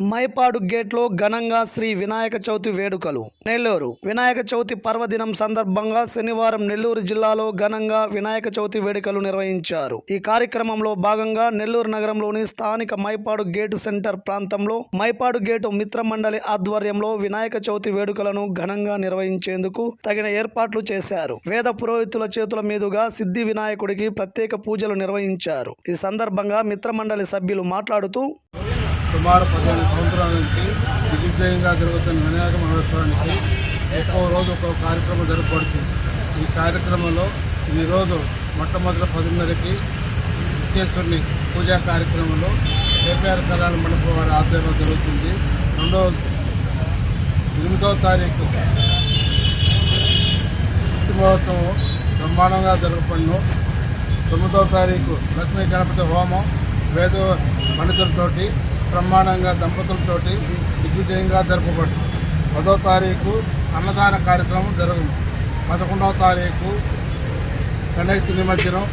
మైపాడు గేట్లో ఘనంగా శ్రీ వినాయక చవితి వేడుకలు. నెల్లూరు వినాయక చవితి పర్వదినం సందర్భంగా శనివారం నెల్లూరు జిల్లాలో ఘనంగా వినాయక చవితి వేడుకలు నిర్వహించారు. ఈ కార్యక్రమంలో భాగంగా నెల్లూరు నగరంలోని స్థానిక మైపాడు గేటు సెంటర్ ప్రాంతంలో మైపాడు గేటు మిత్ర మండలి ఆధ్వర్యంలో వినాయక చవితి వేడుకలను ఘనంగా నిర్వహించేందుకు తగిన ఏర్పాట్లు చేశారు. వేద పురోహితుల చేతుల మీదుగా సిద్ధి వినాయకుడికి ప్రత్యేక పూజలు నిర్వహించారు. ఈ సందర్భంగా మిత్రమండలి సభ్యులు మాట్లాడుతూ సుమారు పదిహేను సంవత్సరాల నుంచి దిగ్విజయంగా జరుగుతున్న వినాయక మహోత్సవానికి ఒక్కో రోజు ఒక్కో కార్యక్రమం జరగబడుతుంది. ఈ కార్యక్రమంలో ఈరోజు మొట్టమొదటి పదిన్నరకి విశ్వేశ్వరుని పూజా కార్యక్రమంలో కేపీఆర్ కళ్యాణ మండపం వారి ఆధ్వర్యంలో జరుగుతుంది. రెండో ఎనిమిదవ తారీఖు శక్తి మహోత్సవం బ్రహ్మాండంగా జరగబడిను. తొమ్మిదవ తారీఖు లక్ష్మీ గణపతి హోమం వేద పండితులతోటి బ్రహ్మాండంగా దంపతులతోటి దిగ్విజయంగా జరపబడు పదో తారీఖు అన్నదాన కార్యక్రమం జరుగును. పదకొండవ తారీఖు గణేష్ నిమజ్జనం.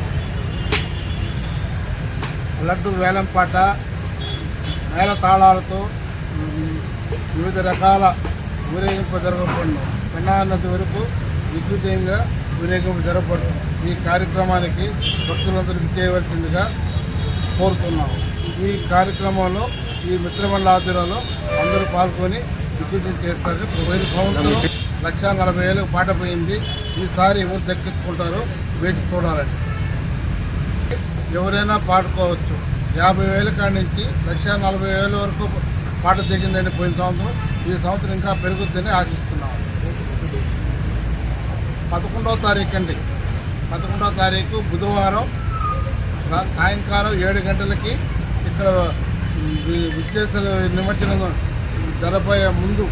లడ్డు వేలంపాట మేళ తాళాలతో వివిధ రకాల ఊరేగింపు జరగబడును. పెన్నా నది వరకు దిగ్విజయంగా ఊరేగింపు జరగబడుతుంది ఈ కార్యక్రమానికి భక్తులందరికీ చేయవలసిందిగా కోరుతున్నాము. ఈ కార్యక్రమంలో ఈ మిత్రమండల ఆధ్వర్యంలో అందరూ పాల్గొని దిగ్విజయం చేస్తారు. పోయిన సంవత్సరం లక్ష నలభై వేలకు పాట పోయింది. ఈసారి ఎవరు దక్కించుకుంటారో వేచి చూడాలని ఎవరైనా పాడుకోవచ్చు. యాభై వేల కాడి నుంచి లక్ష నలభై వేల వరకు పాట దిగిందని పోయిన సంవత్సరం. ఈ సంవత్సరం ఇంకా పెరుగుద్దని ఆశిస్తున్నాం. పదకొండవ తారీఖు అండి. పదకొండవ తారీఖు బుధవారం సాయంకాలం ఏడు గంటలకి ఇక్కడ వి- విశ్లేషణ నిమజ్జనం జరపోయే ముందు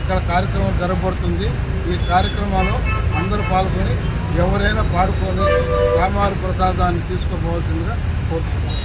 ఇక్కడ కార్యక్రమం జరగబడుతుంది ఈ కార్యక్రమంలో అందరూ పాల్గొని ఎవరైనా పాడుకొని రామారు ప్రసాదాన్ని తీసుకోపోవాల్సిందిగా కోరుతున్నాం